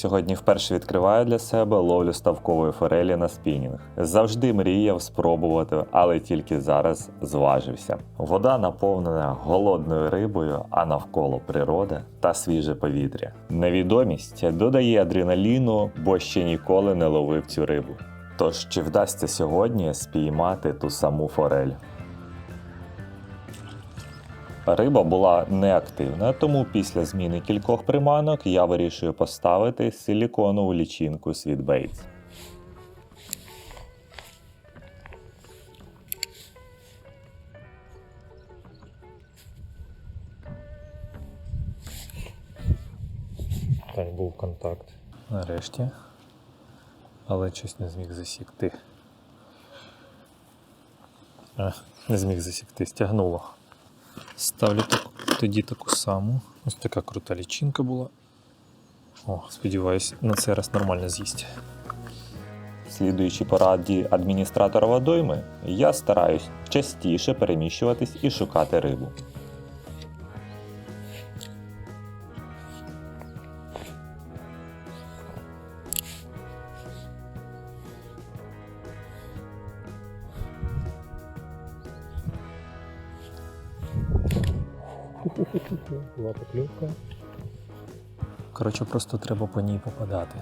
Сьогодні вперше відкриваю для себе ловлю ставкової форелі на спінінг. Завжди мріяв спробувати, але тільки зараз зважився. Вода наповнена голодною рибою, а навколо природа та свіже повітря. Невідомість додає адреналіну, бо ще ніколи не ловив цю рибу. Тож чи вдасться сьогодні спіймати ту саму форель? Риба була неактивна, тому після зміни кількох приманок я вирішую поставити силіконову лічинку Sweetbaits. Так, був контакт. Нарешті. Але щось не зміг засікти. А, не зміг засікти, стягнуло. Ставлю так, тоді таку саму. Ось така крута лічинка була. О, сподіваюсь, на цей раз нормально з'їсть. Слідуючи пораді адміністратора водойми, я стараюсь частіше переміщуватись і шукати рибу. Просто треба по ній попадати.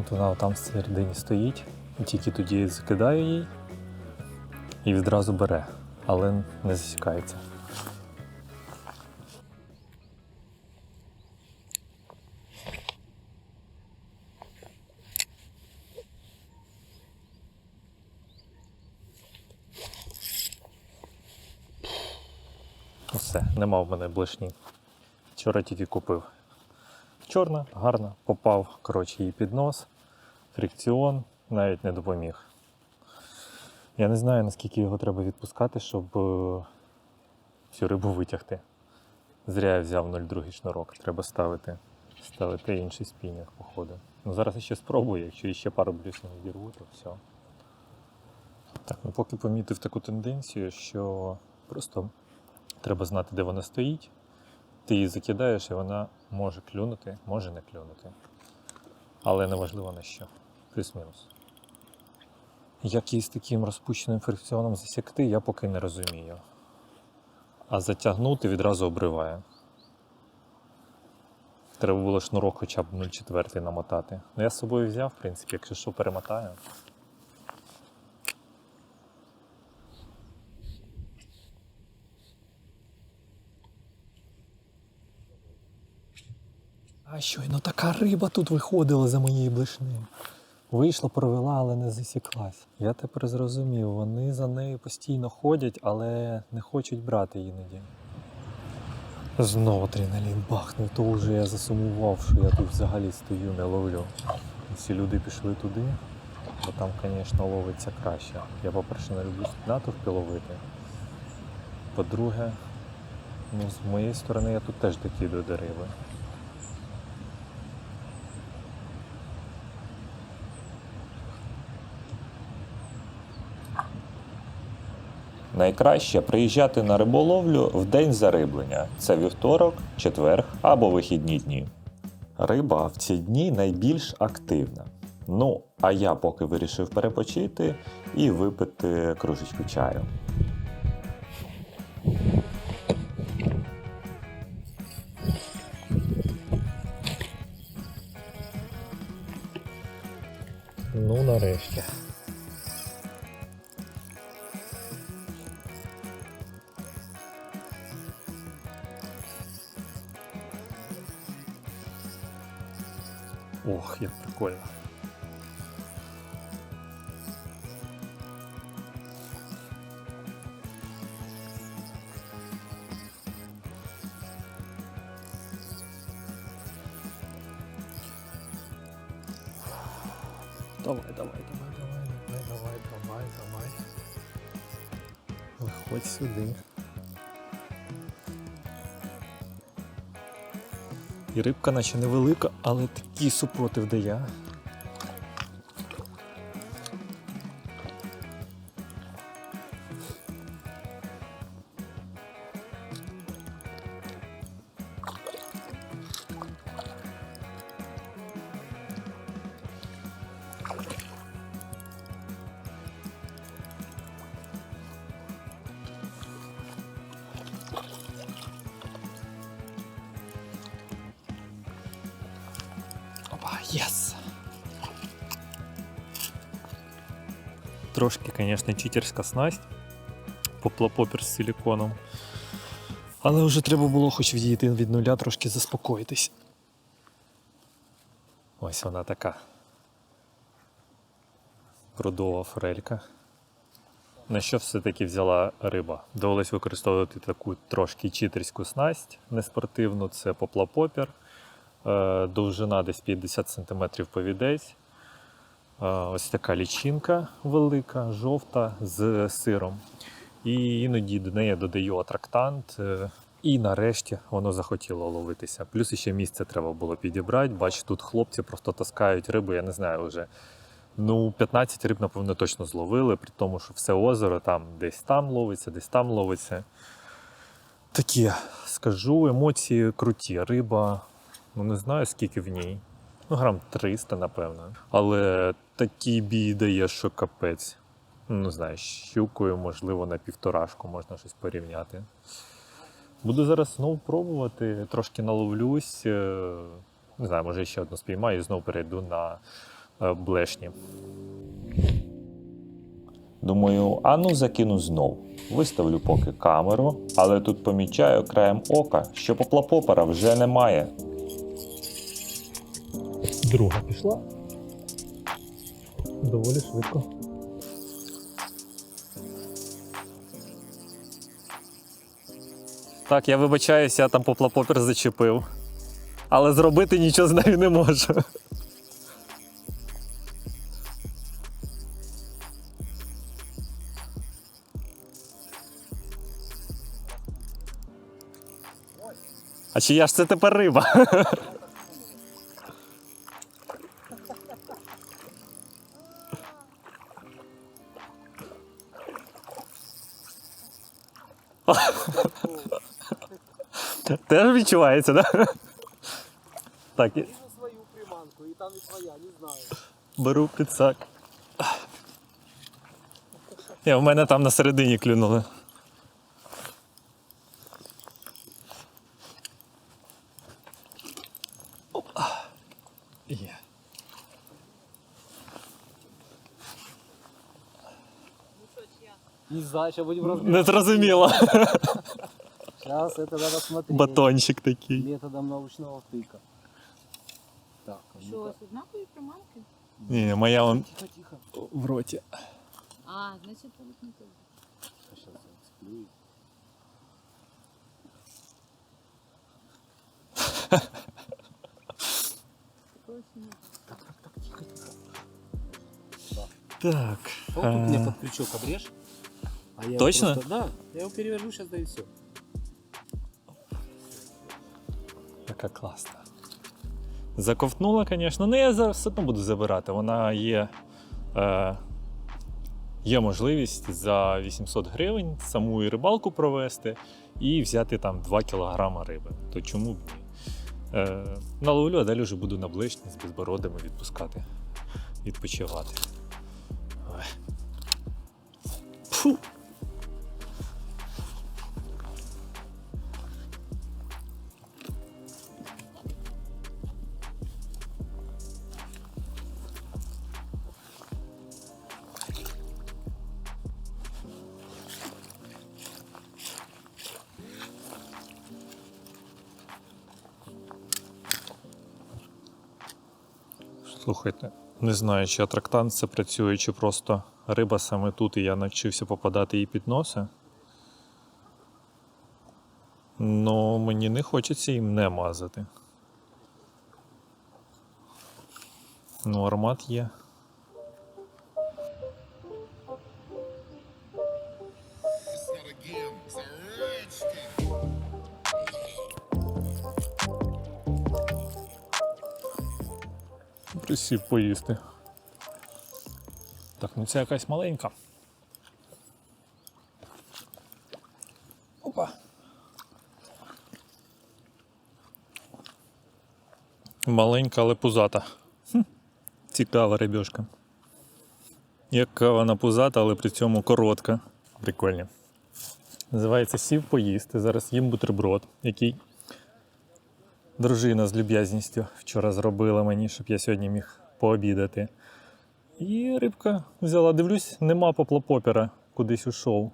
От вона там всередині стоїть, і тільки тоді закидаю її і відразу бере, але не засікається. Все, нема в мене блишні. Вчора тільки купив. Чорна, гарна, попав коротше, їй під нос, фрикціон навіть не допоміг. Я не знаю, наскільки його треба відпускати, щоб е, цю рибу витягти. Зря я взяв 0,2 шнурок, треба ставити, ставити інший спінінг, походу. Ну зараз я ще спробую, якщо ще пару блюснів відірву, то все. Так, ну поки помітив таку тенденцію, що просто Треба знати, де вона стоїть. Ти її закидаєш, і вона може клюнути, може не клюнути. Але неважливо на що. Плюс-мінус. Як її з таким розпущеним фрикціоном засікти, я поки не розумію. А затягнути відразу обриває. Треба було шнурок хоча б 0,4 намотати. Ну я з собою взяв, в принципі, якщо що перемотаю. Щойно така риба тут виходила за моєї блишнею. Вийшла, провела, але не засіклась. Я тепер зрозумів, вони за нею постійно ходять, але не хочуть брати іноді. Знову адреналін бахнув, то вже я засумував, що я тут взагалі стою, не ловлю. Всі люди пішли туди, бо там, звісно, ловиться краще. Я, по-перше, не люблю натовпи ловити. По-друге, ну, з моєї сторони я тут теж докидую до Найкраще приїжджати на риболовлю в день зариблення. Це вівторок, четверг або вихідні дні. Риба в ці дні найбільш активна. Ну, а я поки вирішив перепочити і випити кружечку чаю. Ну, нарешті. Ох, як прикольно. Давай, давай, давай, давай, давай, давай, давай, давай. Виходь сюди. І рибка наче невелика, але такий супротив дає. Єс! Трошки, звісно, читерська снасть. Поплапопер з силіконом. Але вже треба було хоч відійти від нуля, трошки заспокоїтись. Ось вона така. Прудова форелька. На що все-таки взяла риба? Довелось використовувати таку трошки читерську снасть неспортивну, це поплапопер. Е, Довжина десь 50 см повідець. Ось така лічинка велика, жовта з сиром. І іноді до неї додаю атрактант. е, І нарешті воно захотіло ловитися. Плюс ще місце треба було підібрати. Бач, тут хлопці просто таскають рибу, я не знаю вже. Ну, 15 риб, напевно, точно зловили, при тому, що все озеро там десь там ловиться, десь там ловиться. Такі, скажу, емоції круті. Риба, ну не знаю скільки в ній. Ну, грам 300, напевно. Але такий бій дає, що капець. Ну, не знаю, щукою, можливо, на півторашку можна щось порівняти. Буду зараз знову пробувати, трошки наловлюсь. е, Не знаю, може ще одну спіймаю і знову перейду на е, блешні. Думаю, а ну закину знов. Виставлю поки камеру, але тут помічаю краєм ока, що поплапопера вже немає. Друга пішла. Доволі швидко. Так, я вибачаюся, я там поплапопер зачепив. Але зробити нічого з нею не можу. А чи я ж це тепер риба? Відчувається, так? Да? Так, і- Вижу свою приманку, и там и своя, не знаю. беру підсак. Я, в мене там на середині клюнули. Опа. Є. Не знаю, сейчас будем разбирать. Не зрозуміло. Сейчас это надо смотреть. Батончик такий. Методом научного тыка. Так, а Що, у ну-ка. вас однакові приманки? Ні, моя он Тихо, тихо. в роті. А, значить, тут не тобі. Сейчас зацеплю. Такого ще не було. Так. Вот тут мне е, под крючок обрежь. А я его Точно? просто- Да, я его перевяжу сейчас, да и все. Яка класна. Заковтнула, звісно. Ну, я зараз все одно буду забирати. Вона є. Е, є можливість за 800 гривень саму і рибалку провести і взяти там 2 кг риби. То чому б ні? Е, наловлю, а далі вже буду на ближні з безбородами відпускати, відпочивати. Фу. Слухайте, не знаю, чи атрактант це працює, чи просто риба саме тут, і я навчився попадати їй під носи. Ну, мені не хочеться їм не мазати. Ну, аромат є. Присів поїсти. Так, ну це якась маленька. Опа. Маленька, але пузата. Хм. Цікава рибешка. Яка вона пузата, але при цьому коротка. Прикольні. Називається сів поїсти. Зараз їм бутерброд, який дружина з люб'язністю вчора зробила мені, щоб я сьогодні міг пообідати. І рибка взяла, дивлюсь, нема поплапопера, кудись ушов.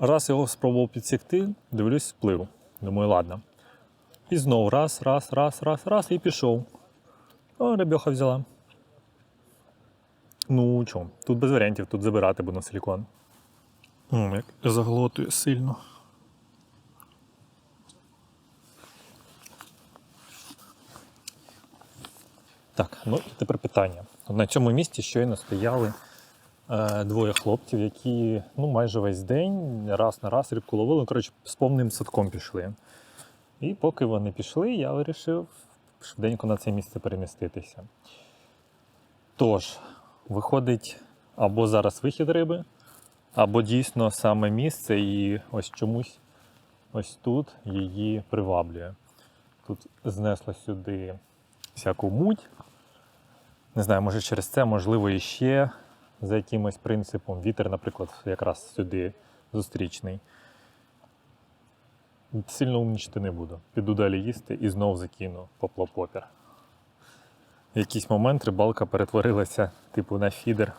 Раз його спробував підсікти, дивлюсь, сплив. Думаю, ладно. І знов раз, раз, раз, раз, раз, і пішов. О, рибьоха взяла. Ну чо, тут без варіантів, тут забирати буду на силікон. Як заглотує сильно. Так, ну і тепер питання. На цьому місці щойно стояли е, двоє хлопців, які ну, майже весь день раз на раз рибку ловили. Коротше, з повним садком пішли. І поки вони пішли, я вирішив швиденько на це місце переміститися. Тож, виходить, або зараз вихід риби, або дійсно саме місце, і ось чомусь ось тут її приваблює. Тут знесло сюди всяку муть. Не знаю, може через це, можливо, іще за якимось принципом. Вітер, наприклад, якраз сюди зустрічний. Сильно умнічити не буду. Піду далі їсти і знов закину поплопопер. В якийсь момент рибалка перетворилася, типу, на фідер,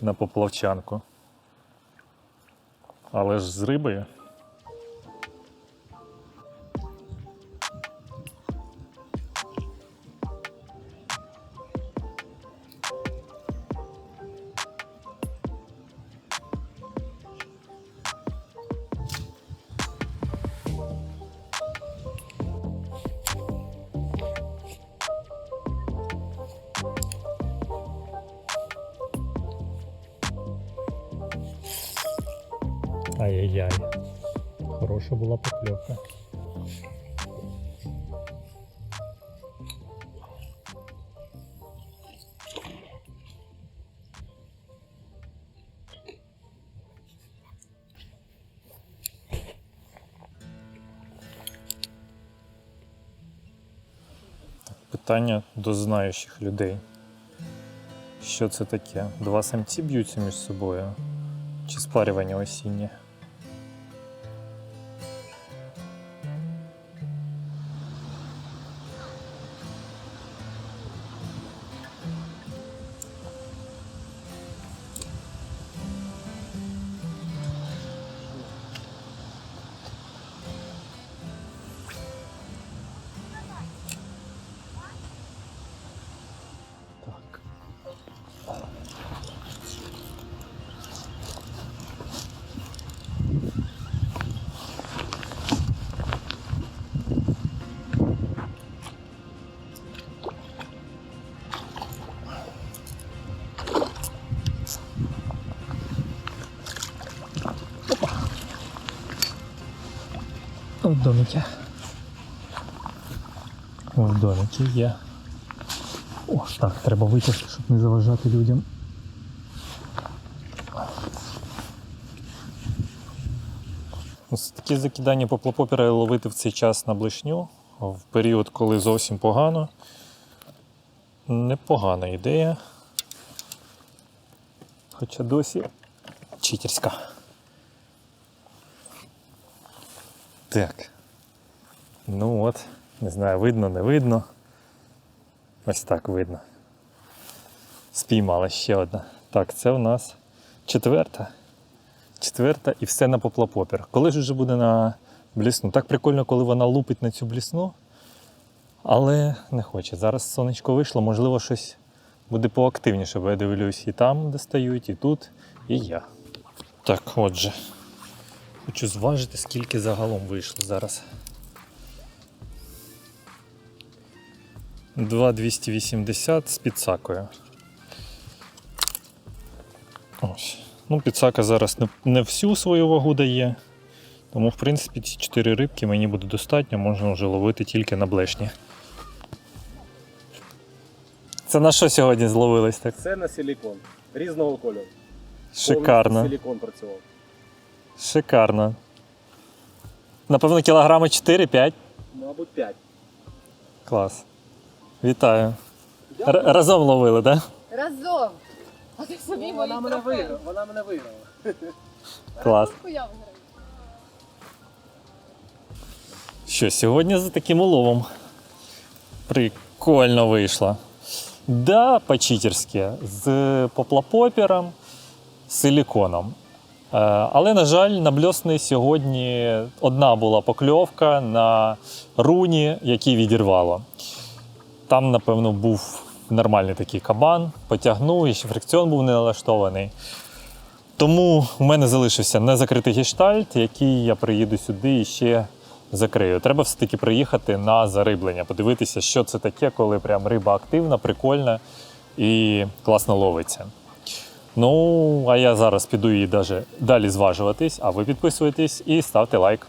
на поплавчанку. Але ж з рибою. Хороша була покльовка. Питання до знаючих людей. Що це таке? Два самці б'ються між собою? Чи спарювання осіннє? О, домики. О, домики є. О, так, треба витягти, щоб не заважати людям. Ось такі закидання поплопопера ловити в цей час на блишню в період, коли зовсім погано. Непогана ідея. Хоча досі читерська. Так. Ну от, не знаю, видно, не видно. Ось так видно. Спіймала ще одна. Так, це у нас четверта. Четверта і все на поплапопір. Коли ж вже буде на блісну? Так прикольно, коли вона лупить на цю блісну, але не хоче. Зараз сонечко вийшло, можливо, щось буде поактивніше, бо я дивлюсь і там достають, і тут, і я. Так, отже. Хочу зважити, скільки загалом вийшло зараз. 2,280 з підсакою. Ось. Ну, підсака зараз не, не всю свою вагу дає. Тому, в принципі, ці 4 рибки мені буде достатньо, можна вже ловити тільки на блешні. Це на що сьогодні зловились так? Це на силікон. Різного кольору. Шикарно. Силікон працював. Шикарно. Напевно, кілограми 4-5. Мабуть, 5. Клас. Вітаю. Р- разом ловили, так? Да? Разом. А ти собі Вона мене виграла. Вона мене виграла. Клас. Що, сьогодні за таким уловом. Прикольно вийшло. Да, по-читерськи, з поплапопером, з силіконом. Е, Але, на жаль, на бльосний сьогодні одна була покльовка на руні, який відірвало. Там, напевно, був нормальний такий кабан, потягнув, і ще фрикціон був не налаштований. Тому у мене залишився незакритий гештальт, який я приїду сюди і ще закрию. Треба все-таки приїхати на зариблення, подивитися, що це таке, коли прям риба активна, прикольна і класно ловиться. Ну, а я зараз піду її даже далі зважуватись, а ви підписуйтесь і ставте лайк.